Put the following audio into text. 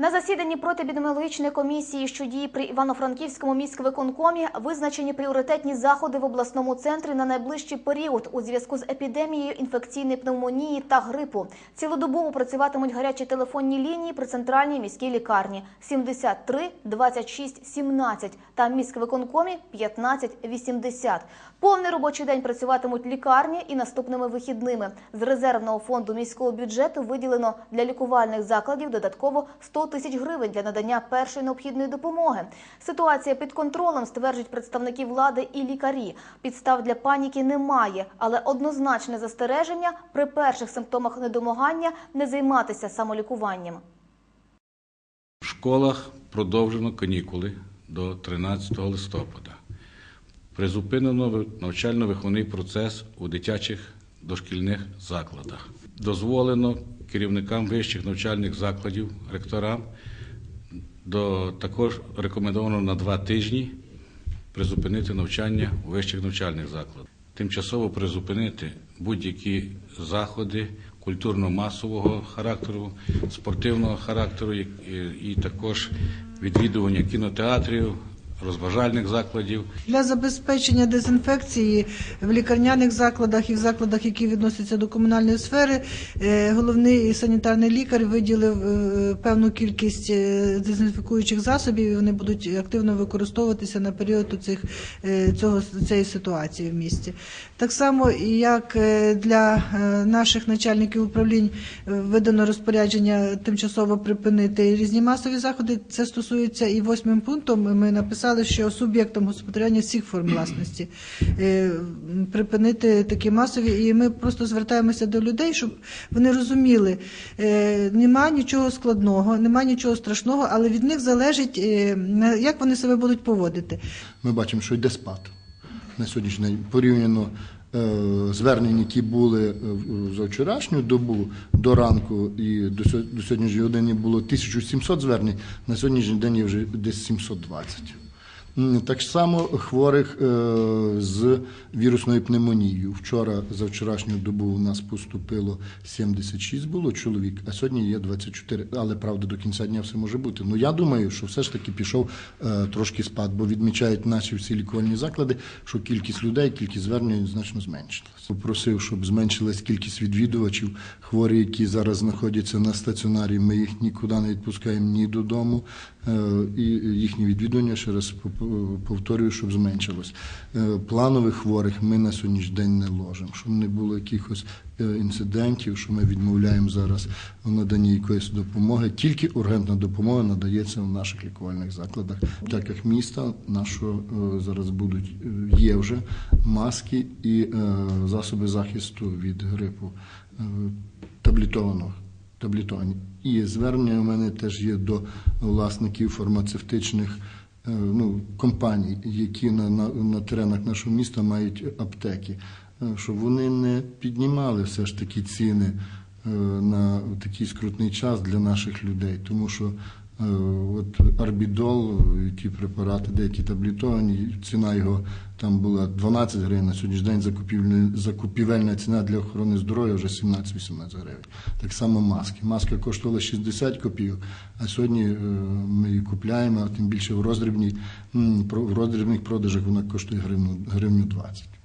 На засіданні протиепідеміологічної комісії, що діє при Івано-Франківському міськвиконкомі, визначені пріоритетні заходи в обласному центрі на найближчий період у зв'язку з епідемією інфекційної пневмонії та грипу. Цілодобово працюватимуть гарячі телефонні лінії при центральній міській лікарні 73 26 17 та міськвиконкомі 15 80. Повний робочий день працюватимуть лікарні і наступними вихідними. З резервного фонду міського бюджету виділено для лікувальних закладів додатково 100 тисяч гривень для надання першої необхідної допомоги. Ситуація під контролем, стверджують представники влади і лікарі. Підстав для паніки немає, але однозначне застереження при перших симптомах недомогання не займатися самолікуванням. В школах продовжено канікули до 13 листопада. Призупинено навчально-виховний процес у дитячих дошкільних закладах. Дозволено керівникам вищих навчальних закладів, ректорам, до, також рекомендовано на два тижні призупинити навчання у вищих навчальних закладах. Тимчасово призупинити будь-які заходи культурно-масового характеру, спортивного характеру і, також відвідування кінотеатрів, розважальних закладів. Для забезпечення дезінфекції в лікарняних закладах і в закладах, які відносяться до комунальної сфери, е, головний санітарний лікар виділив е, певну кількість е, дезінфікуючих засобів, і вони будуть активно використовуватися на період цих, цього, цієї ситуації в місті. Так само, як для наших начальників управлінь видано розпорядження тимчасово припинити різні масові заходи. Це стосується і восьмим пунктом. Ми написали, що суб'єктом господарювання всіх форм власності е, припинити такі масові. І ми просто звертаємося до людей, щоб вони розуміли, е, нема нічого складного, нема нічого страшного, але від них залежить, е, як вони себе будуть поводити. Ми бачимо, що йде спад на сьогоднішній день порівняно звернень, які були за вчорашню добу до ранку і до сьогоднішньої години було 1700 звернень, на сьогоднішній день є вже десь 720. Так само хворих е, з вірусною пневмонією. Вчора за вчорашню добу у нас поступило 76 було чоловік, а сьогодні є 24. Але правда до кінця дня все може бути. Ну я думаю, що все ж таки пішов е, трошки спад, бо відмічають наші всі лікувальні заклади, що кількість людей, кількість звернень значно зменшилася. Попросив, щоб зменшилась кількість відвідувачів, хворі, які зараз знаходяться на стаціонарі. Ми їх нікуди не відпускаємо ні додому. Е, І їхні відвідування ще раз повторюю, щоб зменшилось. Е, Планових хворих ми на сьогоднішній день не ложимо, щоб не було якихось е, інцидентів, що ми відмовляємо зараз в наданні якоїсь допомоги. Тільки ургентна допомога надається в наших лікувальних закладах. Так як міста нашого зараз будуть є вже маски і засоби захисту від грипу таблітованого таблітовані. І звернення у мене теж є до власників фармацевтичних е, ну, компаній, які на, на, на теренах нашого міста мають аптеки, е, щоб вони не піднімали все ж таки ціни е, на такий скрутний час для наших людей, тому що от арбідол, е, ті препарати, деякі таблітовані, ціна його там була 12 гривень, на сьогоднішній день закупівельна, закупівельна ціна для охорони здоров'я вже 17-18 гривень. Так само маски. Маска коштувала 60 копійок, а сьогодні е, ми її купляємо, а тим більше в роздрібній, в роздрібних продажах вона коштує гривну, гривню 20.